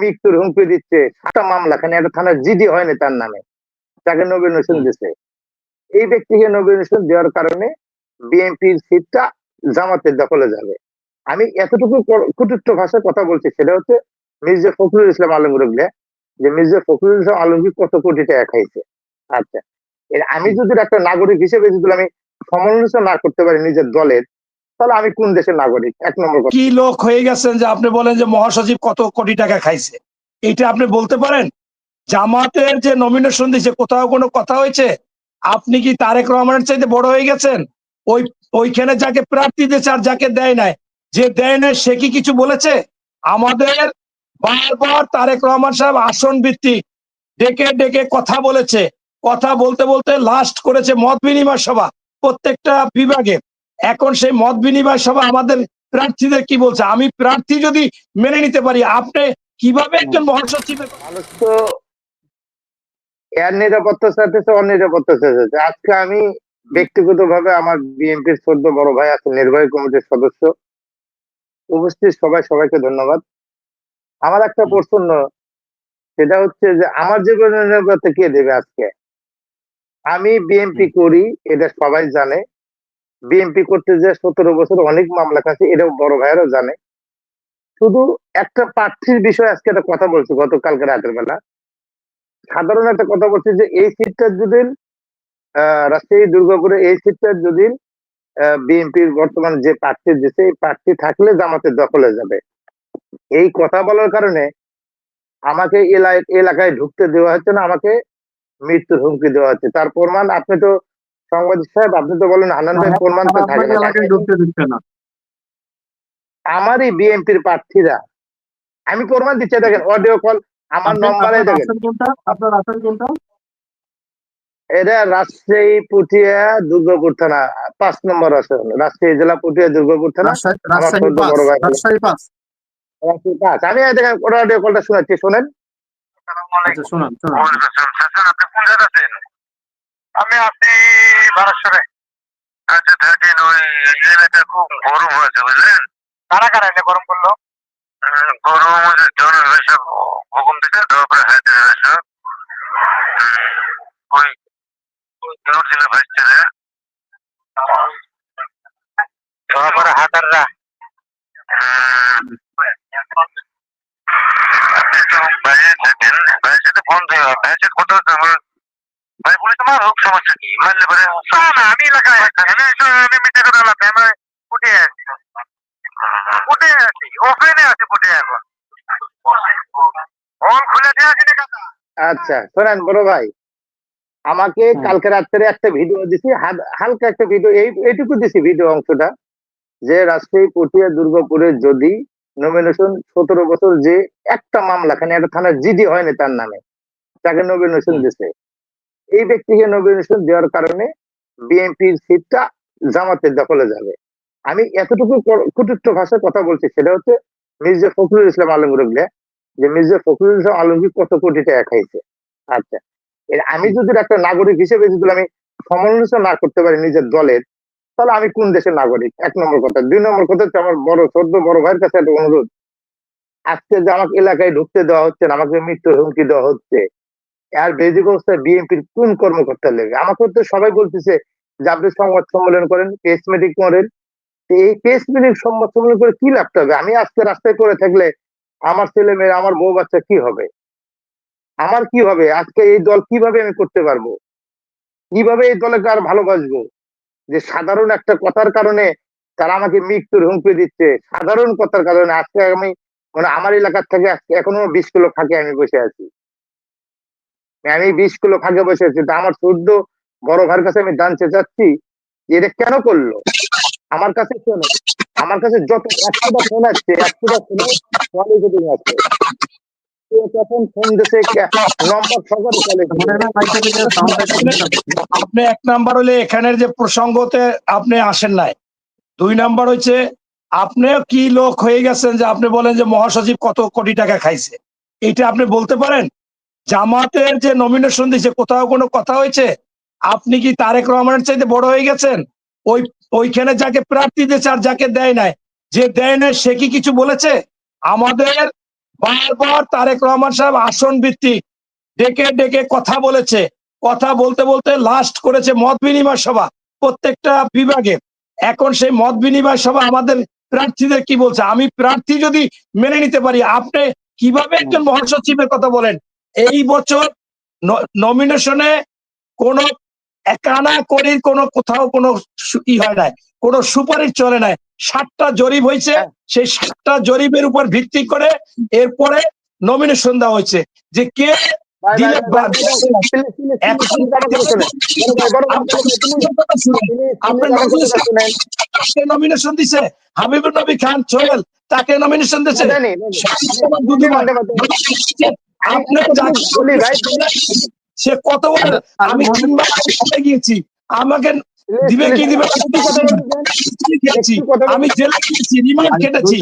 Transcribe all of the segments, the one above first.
মৃত্যুর হুমকি দিচ্ছে। সাতটা মামলা খানে একটা থানার জিডি হয়নি তার নামে। তাকে নবীনেশন দিচ্ছে এই ব্যক্তিকে নবীনেশন দেওয়ার কারণে বিএনপির সিটটা জামাতের দখলে যাবে। আমি এতটুকু ক- কুটুত্ব ভাষায় কথা বলছি সেটা হচ্ছে মির্জা ফখরুল ইসলাম আলমগীর যে মির্জা ফখরুল ইসলাম আলমগীর কত কোটি টাকা খাইছে। আচ্ছা আমি যদি একটা নাগরিক হিসেবে যদি আমি সমালোচনা না করতে পারি নিজের দলের তাহলে আমি কোন দেশের নাগরিক? এক নম্বর কি লোক হয়ে গেছেন যে আপনি বলেন যে মহাসচিব কত কোটি টাকা খাইছে? এটা আপনি বলতে পারেন? জামাতের যে নমিনেশন দিয়েছে, কোথাও কোনো কথা হয়েছে? আপনি কি তারেক রহমানের চাইতে বড় হয়ে গেছেন? ওই, ওইখানে যাকে প্রার্থী দিয়েছে আর যাকে দেয় নাই, যে দেয় নাই, সে কি কিছু বলেছে? আমাদের বারবার তারেক রহমান সাহেব আসন ভিত্তিক ডেকে ডেকে কথা বলেছে। কথা বলতে বলতে লাস্ট করেছে মত বিনিময় সভা, প্রত্যেকটা বিভাগে। এখন সেই মত বিনিময় সভা আমাদের প্রার্থীদের কি বলছে? আমি প্রার্থী যদি মেনে নিতে পারি, আপনি কীভাবে একজন মহাসচিবের মানুষ তো এর নিরাপত্তা চাইতেছে অনিরাপত্তা চাইতেছে আজকে আমি ব্যক্তিগত ভাবে আমার বিএনপির চোদ্দ বড় ভাই আছে, নির্বাহী কমিটির সদস্য। উপস্থিত সবাই, সবাইকে ধন্যবাদ। আমার একটা প্রশ্ন, সেটা হচ্ছে যে আমার জীবনের নিরাপত্তা কে দেবে আজকে? আমি বিএনপি করি, এটা সবাই জানে। বিএনপি করতে যে সতেরো বছর অনেক মামলা কাছে এটা বড় ভাইয়েরও জানে। শুধু একটা প্রার্থীর বিষয়ে আজকে একটা কথা বলছি গতকালকে রাতের বেলা। সাধারণ একটা কথা বলছি যে, এই সিটটা যদি রাজশাহী, দুর্গাপুরে এই সিটটা যদি বিএনপির বর্তমান যে প্রার্থী দিচ্ছে এই প্রার্থী থাকলে জামাতের দখলে যাবে। এই কথা বলার কারণে আমাকে এলা- এলাকায় ঢুকতে দেওয়া হচ্ছে না, আমাকে মৃত্যুর হুমকি দেওয়া হচ্ছে। তার প্রমাণ আপনি তো সাংবাদিক সাহেব আপনি তো বলেন হান্নান ভাই থাকে না। দিচ্ছে না। আমারই বিএনপির প্রার্থীরা আমি প্রমাণ দিচ্ছি দেখেন অডিও কল আমার আপনি- নম্বরে দেখেন। আপনার আসন কোনটা? এটা রাজশাহী পুঠিয়া দুর্গাপুর থানা পাঁচ নম্বর আছে রাজশাহী জেলা পুঠিয়া দুর্গাপুর থানা রাজশাহী পাঁচ। আমি দেখেন ওটা অডিও কলটা শোনাচ্ছি শোনেন। আচ্ছা শোনান শোনান। আপনি কোন জায়গা আছেন আমি আছি বারাসরে আচ্ছা থাকেন ওই এলাকা খুব গরম হয়েছে বুঝলেন? কারা কারা গরম করল? গরম জন সব হুকুম দিতে তারপরে হাতে সব ওই ছিল। ছেলে তারপরে হাতাররা বাইরে থাকেন বাইরের সাথে ফোন দেওয়া বাইরের কথা হচ্ছে আমার তোমার হোক সমস্যা কি পরে না আমি এলাকায় আমি আমি আছি আছি ওপেনে আছে ফুটে এখন ফোন খুলে আছে আচ্ছা শোনেন বড় ভাই আমাকে কালকে রাত্রে একটা ভিডিও দিছি হালকা একটা ভিডিও এই এইটুকু দিছি ভিডিও অংশটা যে রাজশাহী পটিয়া দুর্গাপুরে যদি নমিনেশন সতেরো বছর যে একটা মামলা খানে একটা থানার জিডি হয়নি তার নামে তাকে নমিনেশন। দিছে এই ব্যক্তিকে নমিনেশন দেওয়ার কারণে বিএনপির সিটটা জামাতের দখলে যাবে। আমি এতটুকু ক- কুটুত্ব ভাষায় কথা বলছি সেটা হচ্ছে মির্জা ফখরুল ইসলাম আলমগীর যে মির্জা ফখরুল ইসলাম আলমগীর কত কোটি টাকা খাইছে। আচ্ছা এর আমি যদি একটা নাগরিক হিসেবে যদি আমি সমালোচনা না করতে পারি নিজের দলের তাহলে আমি কোন দেশের নাগরিক? এক নম্বর কথা। দুই নম্বর কথা হচ্ছে আমার বড় সদ্য বড় ভাইয়ের কাছে একটা অনুরোধ। আজকে যে আমাকে এলাকায় ঢুকতে দেওয়া হচ্ছে না আমাকে মৃত্যুর হুমকি দেওয়া হচ্ছে আর বেদিক অবস্থায় বিএনপির কোন কর্মকর্তা লেগে? আমাকে তো সবাই বলতেছে যে আপনি সংবাদ সম্মেলন করেন প্রেস মিটিং করেন। এই প্রেস মিটিং সংবাদ সম্মেলন করে কি লাভটা হবে? আমি আজকে রাস্তায় করে থাকলে আমার ছেলে মেয়ে আমার বউ বাচ্চা কি হবে? আমার কি হবে? আজকে এই দল কীভাবে আমি করতে পারব? কীভাবে এই দলকে আর ভালোবাসবো? যে সাধারণ একটা কথার কারণে তারা আমাকে মৃত্যুর হুমকি দিচ্ছে। সাধারণ কথার কারণে আজকে আমি মানে আমার এলাকার থেকে আজকে এখনও বিশ কিলো ফাঁকে আমি বসে আছি। আমি বিশ কিলো ফাঁকে বসে আছি তা আমার চোদ্দ বড় ভাইয়ের কাছে আমি জানতে চাচ্ছি এটা কেন করল? আমার কাছে কেন আমার কাছে যত একশোটা ফোন আসছে একশোটা ফোনে কোয়ালিটি আছে ফোন নম্বর মানে আপনি এক নাম্বার হলে এখানের যে প্রসঙ্গতে আপনি আসেন নাই। দুই নাম্বার হচ্ছে আপনিও কি লোক হয়ে গেছেন যে আপনি বলেন যে মহাসচিব কত কোটি টাকা খাইছে? এটা আপনি বলতে পারেন? জামাতের যে নমিনেশন দিয়েছে, কোথাও কোনো কথা হয়েছে? আপনি কি তারেক রহমানের চাইতে বড় হয়ে গেছেন? ওই, ওইখানে যাকে প্রার্থী দিয়েছে আর যাকে দেয় নাই, যে দেয় নাই সে কি কিছু বলেছে? আমাদের বারবার তারেক রহমান সাহেব আসন ভিত্তিক ডেকে ডেকে কথা বলেছে। কথা বলতে বলতে লাস্ট করেছে মত বিনিময় সভা, প্রত্যেকটা বিভাগে। এখন সেই মত বিনিময় সভা আমাদের প্রার্থীদের কি বলছে? আমি প্রার্থী যদি মেনে নিতে পারি, আপনি কীভাবে একজন মহাসচিবের কথা বলেন? এই বছর নমিনেশনে কোন একানা করির কোন কোথাও কোনো ই হয় নাই কোন সুপারিশ চলে নাই সাতটা জরিপ হয়েছে সেই সাতটা জরিপের উপর ভিত্তি করে এরপরে নমিনেশন দেওয়া হয়েছে যে কে। নমিনেশন দিছে হাবিবুর নবী খান সোহেল তাকে নমিনেশন দিছে সে কতবার আমি তিনবার সাথে গিয়েছি। আমাকে দিবে কি দিবে? আমি জেলে গিয়েছি রিমান্ড ভাই, কেটেছি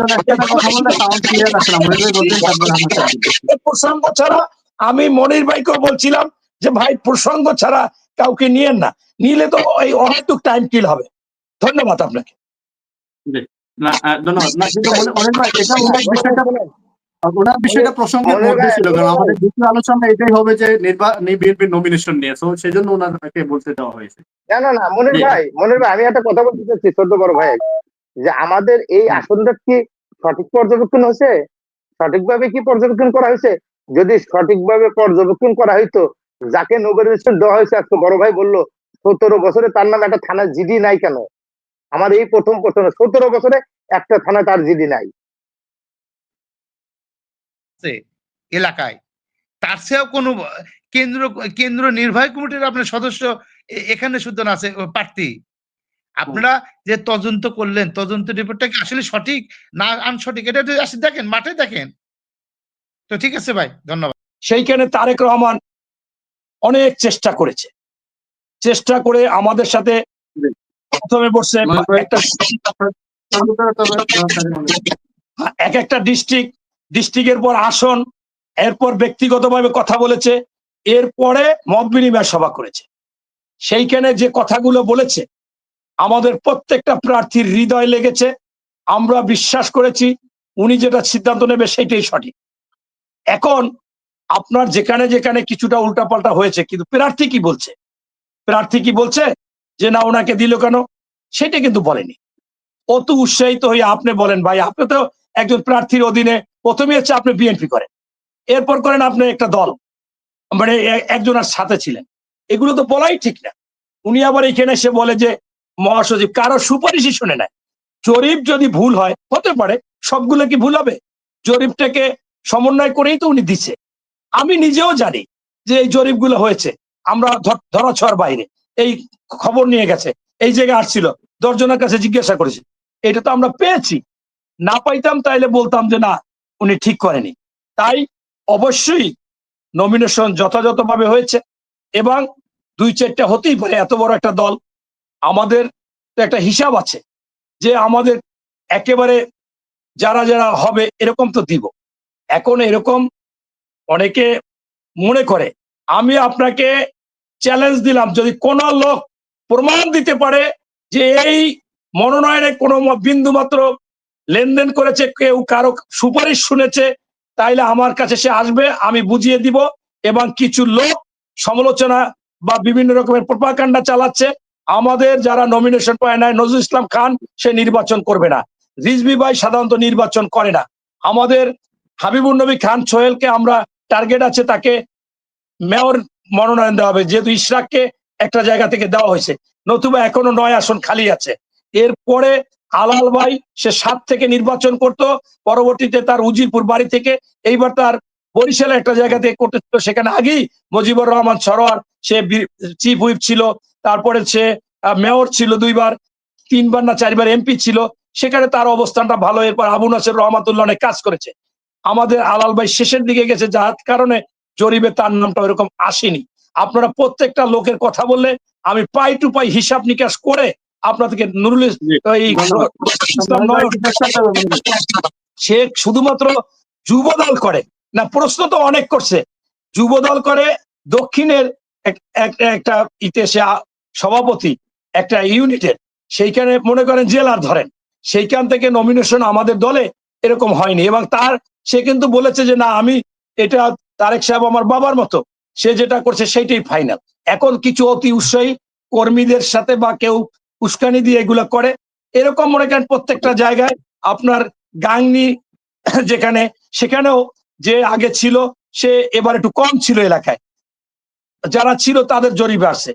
এই প্রসঙ্গ ছাড়া আমি মনির ভাইকেও বলছিলাম যে ভাই প্রসঙ্গ ছাড়া কাউকে নিয়েন না। নিলে তো ওই অহেতুক টাইম কিল হবে। ধন্যবাদ আপনাকে। ধন্যবাদ। ওনার বিষয়টা প্রসঙ্গের মধ্যে ছিল কারণ আমাদের দ্বিতীয় আলোচনা এটাই হবে যে বিএনপির নমিনেশন নিয়ে। তো সেজন্য ওনাকে বলতে দেওয়া হয়েছে। না না না মনির ভাই মনির ভাই আমি একটা কথা বলতে চাচ্ছি ছোট বড় ভাই যে আমাদের এই আসনটা কি সঠিক পর্যবেক্ষণ হয়েছে? সঠিকভাবে কি পর্যবেক্ষণ করা হয়েছে? যদি সঠিকভাবে পর্যবেক্ষণ করা হইতো যাকে নমিনেশন দেওয়া হয়েছে আজকে বড় ভাই বলল সতেরো বছরে তার নামে একটা থানার জিডি নাই কেন? আমার এই প্রথম প্রশ্ন সতেরো বছরে একটা থানা তার জিডি নাই। আছে এলাকায়। তার চেয়েও কোনো কেন্দ্র কেন্দ্র নির্বাহী কমিটির আপনার সদস্য এখানে শুদ্ধ না আছে প্রার্থী। আপনারা যে তদন্ত করলেন তদন্ত রিপোর্টটা কি আসলে সঠিক না আনসঠিক? এটা যদি আসলে দেখেন মাঠে দেখেন। তো ঠিক আছে ভাই ধন্যবাদ। সেইখানে তারেক রহমান অনেক চেষ্টা করেছে। চেষ্টা করে আমাদের সাথে প্রথমে বসছে একটা মনে- এক একটা ডিস্ট্রিক্ট ডিস্ট্রিক্টের পর আসন, এরপর ব্যক্তিগতভাবে কথা বলেছে, এরপরে মত বিনিময় সভা করেছে। সেইখানে যে কথাগুলো বলেছে, আমাদের প্রত্যেকটা প্রার্থীর হৃদয় লেগেছে, আমরা বিশ্বাস করেছি, উনি যেটা সিদ্ধান্ত নেবে সেটাই সঠিক। এখন আপনার যেখানে যেখানে কিছুটা উল্টাপাল্টা হয়েছে, কিন্তু প্রার্থী কি বলছে? প্রার্থী কি বলছে যে, না, ওনাকে দিল কেন? সেটা কিন্তু বলেনি। অত উৎসাহিত হয়ে আপনি বলেন, ভাই, আপনি তো একজন প্রার্থীর অধীনে প্রথমে হচ্ছে আপনি বিএনপি করেন। এরপর করেন আপনি একটা দল। মানে একজনের সাথে ছিলেন। এগুলো তো বলাই ঠিক না। উনি আবার এখানে এসে বলে যে, মহাসচিব, কারও সুপারিশই শুনে নেয়। জরিপ যদি ভুল হয়, হতে পারে, সবগুলো কি ভুল হবে? জরিপটাকে সমন্বয় করেই তো উনি দিছে আমি নিজেও জানি যে এই জরিপগুলো হয়েছে। আমরা ধ- ধরাছোঁয়ার বাইরে। এই খবর নিয়ে গেছে। এই জায়গায় আসছিল। দশজনের কাছে জিজ্ঞাসা করেছে। এটা তো আমরা পেয়েছি। না পাইতাম তাইলে বলতাম যে না, উনি ঠিক করেনি। তাই অবশ্যই নমিনেশন যথাযথভাবে হয়েছে এবং দুই চারটা হতেই পারে এত বড় একটা দল। আমাদের তো একটা হিসাব আছে যে আমাদের একেবারে যারা যারা হবে এরকম তো দিব। এখন এরকম অনেকে মনে করে, আমি আপনাকে চ্যালেঞ্জ দিলাম, যদি কোন লোক প্রমাণ দিতে পারে যে এই মনোনয়নে কোনো বিন্দু মাত্র লেনদেন করেছে, কেউ কারও সুপারিশ শুনেছে, তাইলে আমার কাছে সে আসবে, আমি বুঝিয়ে দিব। এবং কিছু লোক সমালোচনা বা বিভিন্ন রকমের প্রপাকাণ্ডা চালাচ্ছে। আমাদের যারা নমিনেশন পায় নাই, নজরুল ইসলাম খান, সে নির্বাচন করবে না। রিজবি ভাই সাধারণত নির্বাচন করে না। আমাদের হাবিবুর নবী খান সোহেলকে আমরা টার্গেট আছে, তাকে মেয়র মনোনয়ন দেওয়া হবে। যেহেতু ইশরাককে একটা জায়গা থেকে দেওয়া হয়েছে, নতুবা এখনও নয় আসন খালি আছে। এরপরে আলাল ভাই, সে সাত থেকে নির্বাচন করত, পরবর্তীতে তার উজিরপুর বাড়ি থেকে। এইবার তার বরিশালে একটা জায়গা থেকে করতেছিল সেখানে আগেই মুজিবুর রহমান সরোয়ার, সে চিফ হুইপ ছিল। তারপরে সে মেয়র ছিল দুইবার, তিনবার না চারবার এমপি ছিল। সেখানে তার অবস্থানটা ভালো। এরপর আবু নাসের রহমাতুল্লাহ অনেক কাজ করেছে। আমাদের আলাল ভাই শেষের দিকে গেছে, যার কারণে জরিপে তার নামটা ওরকম আসেনি। আপনারা প্রত্যেকটা লোকের কথা বললে আমি পাই টু পাই হিসাব নিকাশ করে আপনাদেরকে নুরুল সে শুধুমাত্র যুব দল করে। না প্রশ্ন তো অনেক করছে। যুব দল করে দক্ষিণের এক- এক- একটা ইতে সে সভাপতি একটা ইউনিটের। সেইখানে মনে করেন জেলার ধরেন। সেইখান থেকে নমিনেশন আমাদের দলে এরকম হয়নি। এবং তার সে কিন্তু বলেছে যে না আমি এটা তারেক সাহেব আমার বাবার মতো। সে যেটা করছে সেইটাই ফাইনাল এখন কিছু অতি উৎসাহী কর্মীদের সাথে বা কেউ উস্কানি দিয়ে এগুলো করে। এরকম মনে করেন প্রত্যেকটা জায়গায় আপনার গাংনি যেখানে, সেখানেও যে আগে ছিল, সে এবার একটু কম ছিল এলাকায়। যারা ছিল তাদের জরিপে আসছে